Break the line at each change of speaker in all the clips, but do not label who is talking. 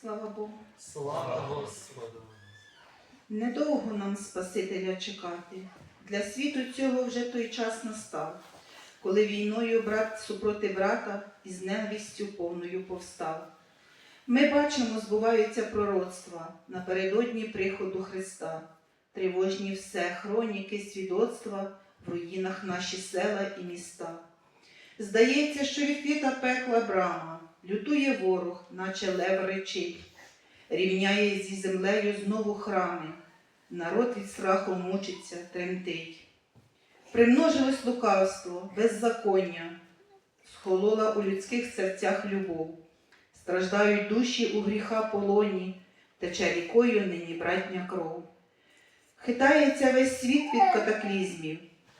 Слава Богу.
Слава Господу!
Недовго нам Спасителя чекати. Для світу цього вже той час настав, коли війною брат супроти брата із ненавистю повною повстав. Ми бачимо, збуваються пророцтва напередодні приходу Христа, тривожні все хроніки, свідоцтва в руїнах наші села і міста. Здається, що відкрита пекла брама, лютує ворог, наче лев речить, рівняє зі землею знову храми. Народ від страху мучиться, тремтить. Примножилось лукавство, беззаконня, схолола у людських серцях любов. Страждають душі у гріха полоні, тече рікою нині братня кров. Хитається весь світ від катаклізмів,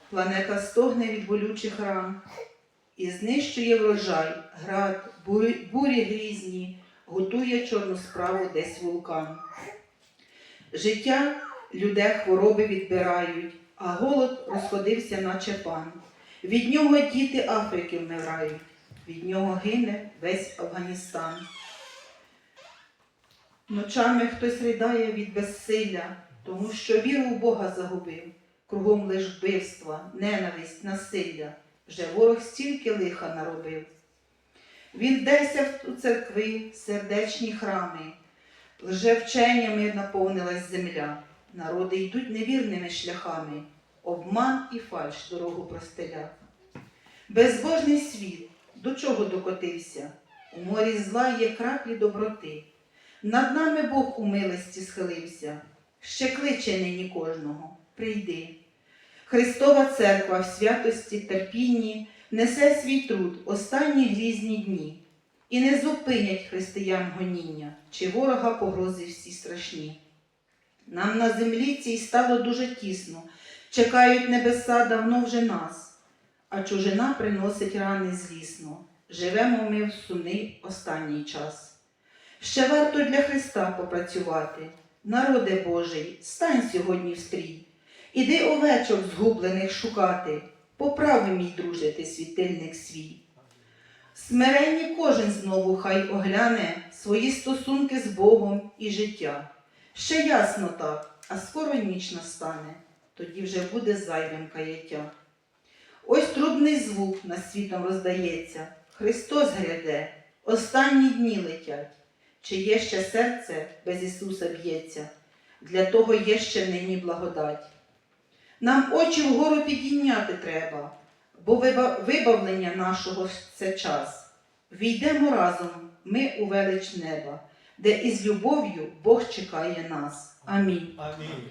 планета стогне від болючих ран, і знищує врожай, град, бурі, грізні, готує чорну справу десь вулкан. Життя людей хвороби відбирають, а голод розходився, наче пан. Від нього діти Африки вмирають, від нього гине весь Афганістан. Ночами хтось ридає від безсилля, тому що віру в Бога загубив, кругом лиш вбивства, ненависть, насилля. Вже ворог стільки лиха наробив. Він вдерся у церкви, сердечні храми, лжевченнями наповнилась земля. Народи йдуть невірними шляхами, обман і фальш дорогу простеля. Безбожний світ до чого докотився? У морі зла є краплі доброти. Над нами Бог у милості схилився, ще кличе нині кожного, прийди. Христова церква в святості терпінні несе свій труд останні грізні дні, і не зупинять християн гоніння, чи ворога погрози всі страшні. Нам на землі цій стало дуже тісно, чекають небеса давно вже нас, а чужина приносить рани злісно. Живемо ми в сумний останній час. Ще варто для Христа попрацювати. Народе Божий, стань сьогодні в стрій. Іди овечок згублених шукати, поправи, мій друже, ти світильник свій. Смиренні кожен знову хай огляне свої стосунки з Богом і життя. Ще ясно так, а скоро ніч настане, тоді вже буде зайвим каяття. Ось трубний звук над світом роздається, Христос гряде, останні дні летять. Чи є ще серце без Ісуса б'ється, для того є ще нині благодать. Нам очі вгору підійняти треба, бо вибавлення нашого це час. Війдемо разом, ми у велич неба, де із любов'ю Бог чекає нас. Амінь.
Амінь.